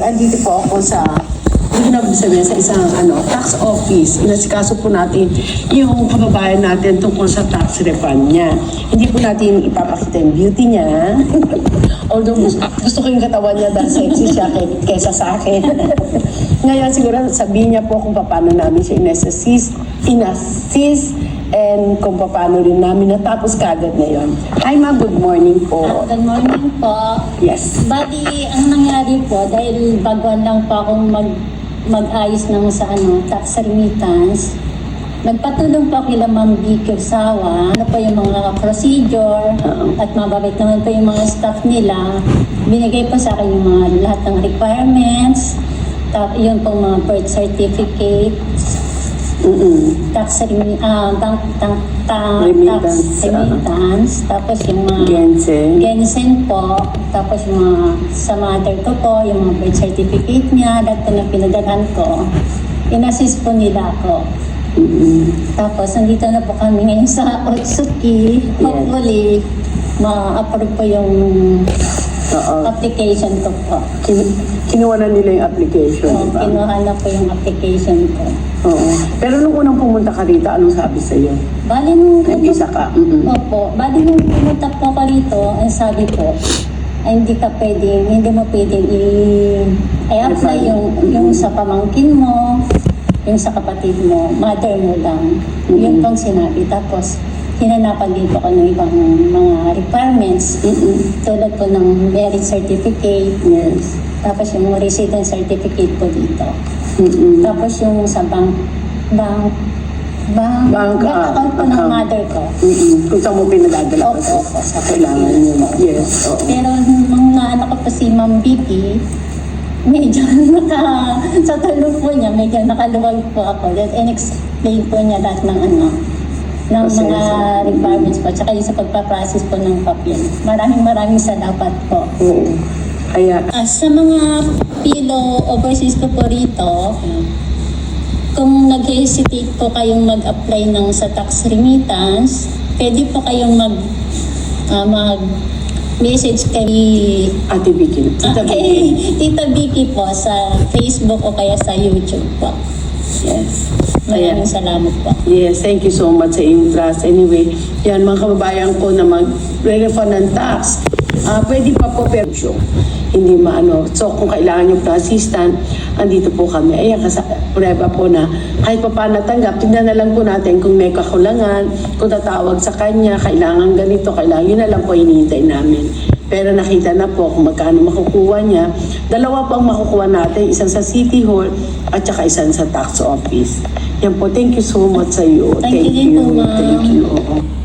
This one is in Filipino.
Andito po ako sa hindi na sabihin sa isang ano, tax office. Inasikaso po natin yung kababayan natin tungkol sa tax refund niya. Hindi po natin ipapakita yung beauty niya. Although gusto, ko yung katawan niya dahil sexy siya kay, kesa sa akin. Ngayon siguro sabihin niya po kung paano namin siya in-assist, in-assist and kung paano rin namin natapos kagad ngayon. Hi ma'am, good morning po. Good morning po. Yes. Bali, ang nangyari po, dahil baguan lang po akong mag, mag-ayos ng sa ano, tax remittance, nagpatulong po kila Ma'am Vicky Sawa, ano po yung mga procedure, at mababait naman po yung mga staff nila. Binigay po sa akin yung mga lahat ng requirements, tap, yun pong mga birth certificate, Mm-mm. tax remi- ah, bank, tank, ta, Remittance, tax remittance, tapos yung mga Gensen. Gensen po, tapos yung mga sa mother ko po, yung mga birth certificate niya, lahat po na pinadalhan ko, inassist po nila ako. Mm-mm. Tapos, nandito na po kami ngayon sa Otsuki. Hopefully, ma-approve po yung Oo. application ko po. Kin- kinuha na nila yung application, So, di ba? kinuha na po yung application ko. Oo. Pero nung unang pumunta ka rito, anong sabi sa'yo? Bali nung... Nag-isa ka? Mm-mm. Opo. Bali nung pumunta po ako rito, ang sabi po, ay hindi ka pwedeng, hindi mo pwedeng i, i-apply yung, yung sa pamangkin mo, yung sa kapatid mo, mother mo lang. Yun pong sinabi. Tapos, hinanapan din po ako ng ibang mga requirements. Mm-mm. Tulad po ng marriage certificate, Yes. tapos yung resident certificate po dito. Mm-mm. Tapos yung sa bank, bank, bank, Bank, bank ah, account po ng account. mother ko. Mm-mm. Kung saan mo pinadadala Opo, kasi opo, sa kailangan yun. Yes. Oo. Pero nung naanak ko pa si Ma'am Vicky, medyo naka, sa tulog po niya, medyo nakaluwag po ako. Then, in-explain po niya lahat ng ano, ng mga requirements po, tsaka yung sa pagpaprocess po ng papel. Maraming maraming salamat po. Oo. Kaya, Ah, sa mga pilo overseas ko po rito, kung nag-hesitate po kayong mag-apply ng sa tax remittance, pwede po kayong mag ah, mag message kay Ate Vicky. ah, Tita Vicky. Tita Vicky po sa Facebook o kaya sa YouTube po. Yes. Maraming salamat po. Yes, thank you so much sa iyong trust. Anyway, yan mga kababayan ko na mag-refund ng tax, ah pwede pa po pero hindi maano. So kung kailangan nyo po assistant, andito po kami. Ayan, kasi prueba po na kahit pa paano natanggap, tingnan na lang po natin kung may kakulangan, kung tatawag sa kanya, kailangan ganito, kailangan yun na lang po hinihintay namin. Pero nakita na po kung magkano makukuha niya. Dalawa po ang makukuha natin, isang sa City Hall at saka isang sa tax office. Yan po, thank you so much sa iyo. Thank you din po, ma'am. Thank you. Oo.